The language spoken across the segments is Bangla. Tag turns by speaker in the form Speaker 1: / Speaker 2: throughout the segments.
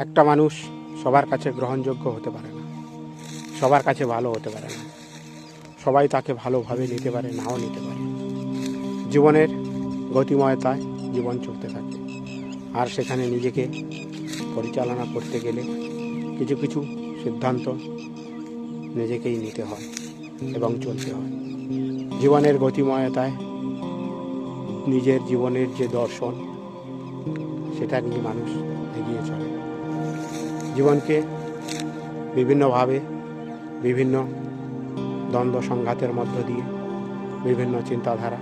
Speaker 1: একটা মানুষ সবার কাছে গ্রহণযোগ্য হতে পারে না। সবার কাছে ভালো হতে পারে না। সবাই তাকে ভালোভাবে নিতে পারে, নাও নিতে পারে। জীবনের গতিময়তায় জীবন চলতে থাকে। আর সেখানে নিজেকে পরিচালনা করতে গেলে কিছু কিছু সিদ্ধান্ত নিজেকেই নিতে হয় এবং চলতে হয়। জীবনের গতিময়তায় নিজের জীবনের যে দর্শন, সেটা নিয়ে মানুষ এগিয়ে চলে। জীবনকে বিভিন্নভাবে বিভিন্ন দ্বন্দ্ব সংঘাতের মধ্য দিয়ে বিভিন্ন চিন্তাধারা,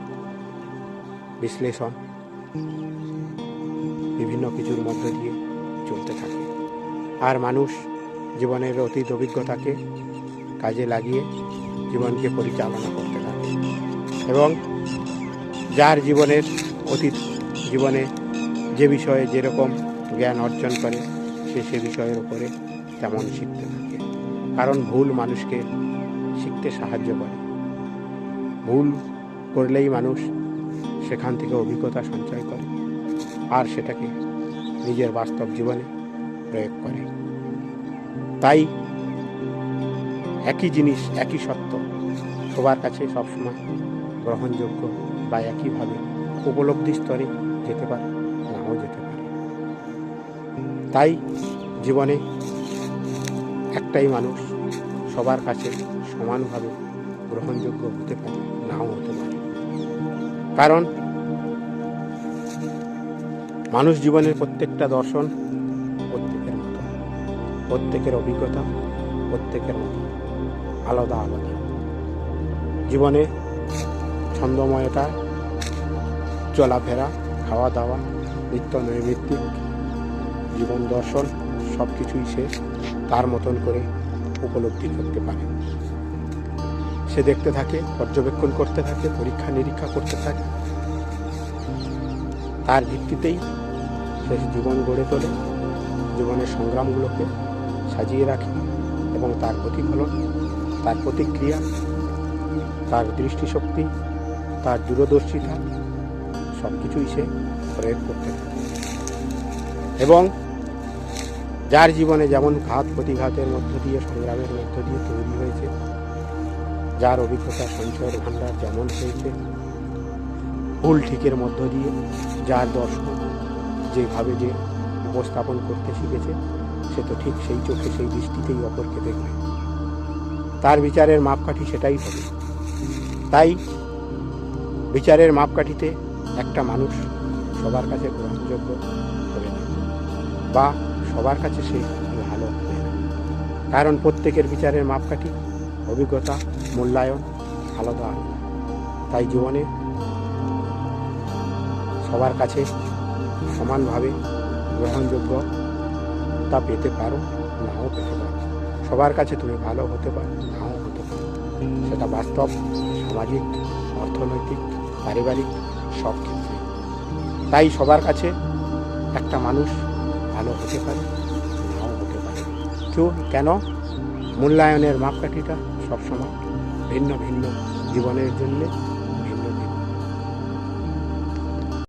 Speaker 1: বিশ্লেষণ, বিভিন্ন কিছুর মধ্য দিয়ে চলতে থাকে। আর মানুষ জীবনের অতীত অভিজ্ঞতাকে কাজে লাগিয়ে জীবনকে পরিচালনা করতে থাকে এবং যার জীবনের অতীত, জীবনে যে বিষয়ে যেরকম জ্ঞান অর্জন করে সে সে বিষয়ের উপরে তেমন শিখতে থাকে। কারণ ভুল মানুষকে শিখতে সাহায্য করে। ভুল করলেই মানুষ সেখান থেকে অভিজ্ঞতা সঞ্চয় করে আর সেটাকে নিজের বাস্তব জীবনে প্রয়োগ করে। তাই একই জিনিস, একই সত্য সবার কাছে সবসময় গ্রহণযোগ্য বা একইভাবে উপলব্ধি স্তরে যেতে পারে, নাও যেতে তাই জীবনে একটাই মানুষ সবার কাছে সমানভাবে গ্রহণযোগ্য হতে পারে, নাও হতে পারে। কারণ মানুষ জীবনের প্রত্যেকটা দর্শন প্রত্যেকের মতো, প্রত্যেকের অভিজ্ঞতা প্রত্যেকের মতো, আলাদা আলাদা। জীবনে ছন্দময়তা, চলাফেরা, খাওয়া দাওয়া, নিত্য নৈমিত্তিক জীবন দর্শন সব কিছুই সে তার মতন করে উপলব্ধি করতে পারে। সে দেখতে থাকে, পর্যবেক্ষণ করতে থাকে, পরীক্ষা নিরীক্ষা করতে থাকে। তার ভিত্তিতেই সে জীবন গড়ে তোলে, জীবনের সংগ্রামগুলোকে সাজিয়ে রাখে এবং তার প্রতিফলন, তার প্রতিক্রিয়া, তার দৃষ্টিশক্তি, তার দূরদর্শিতা সব কিছুই সে প্রয়োগ করতে থাকে। এবং যার জীবনে যেমন ঘাত প্রতিঘাতের মধ্য দিয়ে, সংগ্রামের মধ্য দিয়ে তৈরি হয়েছে, যার অভিজ্ঞতা সঞ্চয়ের ভাণ্ডার যেমন হয়েছে, ভুল ঠিকের মধ্য দিয়ে, যার দর্শন যেভাবে যে উপস্থাপন করতে শিখেছে, সে তো ঠিক সেই চোখে সেই দৃষ্টিতেই অপরকে দেখবে। তার বিচারের মাপকাঠি সেটাই হবে। তাই বিচারের মাপকাঠিতে একটা মানুষ সবার কাছে গ্রহণযোগ্য হবে। বা সবার কাছে সে ভালো হবে। না কারণ প্রত্যেকের বিচারের মাপকাঠি, অভিজ্ঞতা, মূল্যায়ন আলাদা আলাদা। তাই জীবনে সবার কাছে সমানভাবে গ্রহণযোগ্য তা পেতে পারো, নাও পেতে পারো। সবার কাছে তুমি ভালো হতে পারো, নাও হতে পারো। সেটা বাস্তব, সামাজিক, অর্থনৈতিক, পারিবারিক, সব ক্ষেত্রে। তাই সবার কাছে একটা মানুষ ভালো হতে পারে, নাও হতে পারে। কেউ কেন? মূল্যায়নের মাপকাঠিটা সবসময় ভিন্ন ভিন্ন জীবনের জন্যে